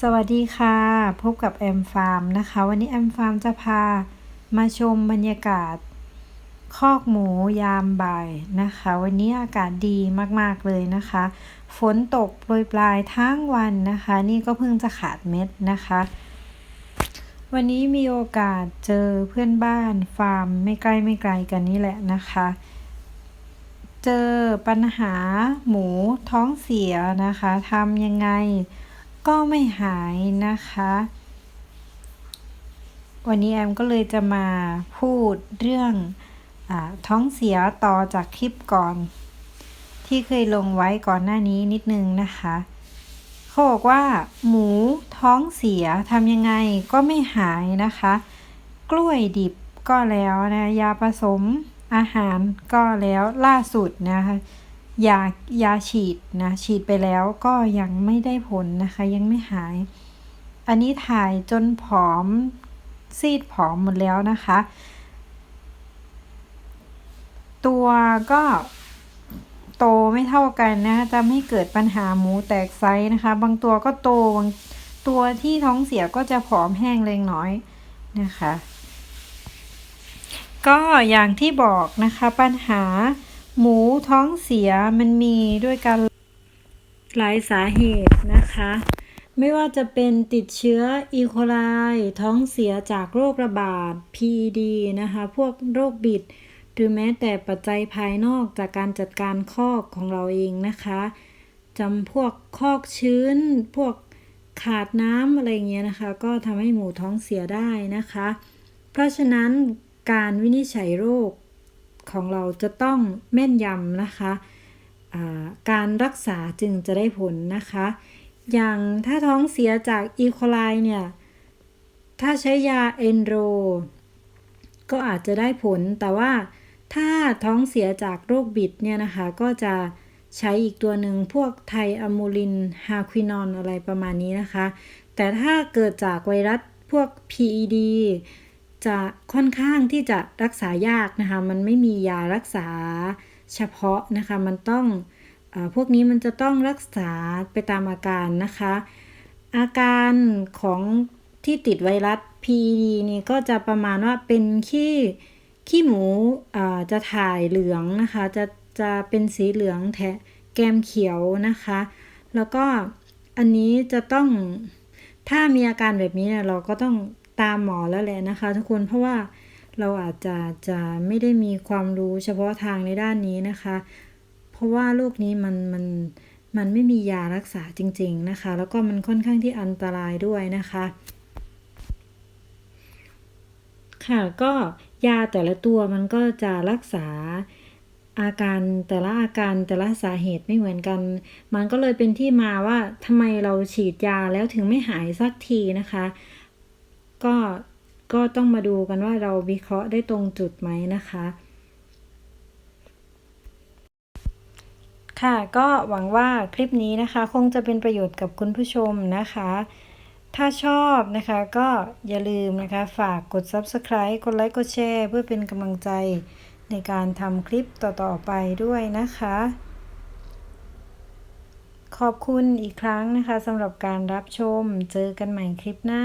สวัสดีค่ะ พบกับแอมฟาร์มนะคะ วันนี้แอมฟาร์มจะพามาชมบรรยากาศ คอกหมูยามบ่ายนะคะ วันนี้อากาศดีมากๆเลยนะคะ ฝนตกโปรยปลายทั้งวันนะคะ นี่ก็เพิ่งจะขาดเม็ดนะคะ วันนี้มีโอกาสเจอเพื่อนบ้านฟาร์มไม่ใกล้ไม่ไกลกันนี่แหละนะคะเจอปัญหาหมูท้องเสียนะคะทำยังไง ก็ไม่หายนะคะ วันนี้แอมก็เลยจะมาพูดเรื่องอท้องเสียต่อจากคลิปก่อน ที่เคยลงไว้ก่อนหน้านี้นิดนึงนะคะเขาบอกว่า หมูท้องเสียทำยังไงก็ไม่หายนะคะ กล้วยดิบก็แล้วนะ ยาผสมอาหารก็แล้วล่าสุดนะคะ ยายาฉีดนะ ฉีดไปแล้วก็ยังไม่ได้ผลนะคะ ยังไม่หาย อันนี้ถ่ายจนผอมซีดผอมหมดแล้วนะคะ ตัวก็โตไม่เท่ากันนะ จะไม่เกิดปัญหาหมูแตกไซส์นะคะ บางตัวก็โตบางตัวที่ท้องเสียก็จะผอมแห้งเล็กน้อยนะคะ ก็อย่างที่บอกนะคะปัญหา หมูท้องเสียมันมีด้วยกันหลายสาเหตุนะคะ ไม่ว่าจะเป็นติดเชื้ออีโคไลท้องเสียจากโรคระบาด PED นะคะ พวกโรคบิด หรือแม้แต่ปัจจัยภายนอกจากการจัดการคอกของเราเองนะคะจำพวกคอกชื้น พวกขาดน้ำอะไรเงี้ยนะคะ ก็ทำให้หมูท้องเสียได้นะคะ เพราะฉะนั้นการวินิจฉัยโรค ของเราจะต้องแม่นยำนะคะการรักษาจึงจะได้ผลนะคะ อย่างถ้าท้องเสียจากอีโคไลเนี่ย ถ้าใช้ยาเอนโร ก็อาจจะได้ผล แต่ว่าถ้าท้องเสียจากโรคบิดเนี่ยนะคะ ก็จะใช้อีกตัวหนึ่งพวกไทอะมูลิน ฮาควินอนอะไรประมาณนี้นะคะ แต่ถ้าเกิดจากไวรัสพวก PED จะค่อนข้างที่จะรักษายากนะคะ มันไม่มียารักษาเฉพาะนะคะ มันต้องอพวกนี้มันจะต้องรักษาไปตามอาการนะคะ อาการของที่ติดไวรัส PED นี่ก็จะประมาณว่าเป็นขี้ขี้หมูจะถ่ายเหลืองนะคะ จะจะเป็นสีเหลืองแทะแกมเขียวนะคะ แล้วก็อันนี้จะต้องถ้ามีอาการแบบนี้เนี่ยเราก็ต้อง ตามหมอแล้วแหละนะคะ ทุกคนเพราะว่าเราอาจจะจะไม่ได้มีความรู้เฉพาะทางในด้านนี้นะคะ เพราะว่าโรคนี้มันมันมันไม่มียารักษาจริง ๆนะคะ แล้วก็มันค่อนข้างที่อันตรายด้วยนะคะ ค่ะก็ยาแต่ละตัวมันก็จะรักษาอาการแต่ละอาการแต่ละสาเหตุไม่เหมือนกัน มันก็เลยเป็นที่มาว่าทำไมเราฉีดยาแล้วถึงไม่หายสักทีนะคะ ก็ก็ต้องมาดูกันว่าเราวิเคราะห์ได้ตรงจุดไหมนะคะ ค่ะก็หวังว่าคลิปนี้นะคะ คงจะเป็นประโยชน์กับคุณผู้ชมนะคะ ถ้าชอบนะคะก็อย่าลืมนะคะ ฝากกด Subscribe กดไลค์กดแชร์เพื่อเป็นกำลังใจในการทำคลิปต่อ ๆ ไปด้วยนะคะ ขอบคุณอีกครั้งนะคะสำหรับการรับชม เจอกันใหม่คลิปหน้า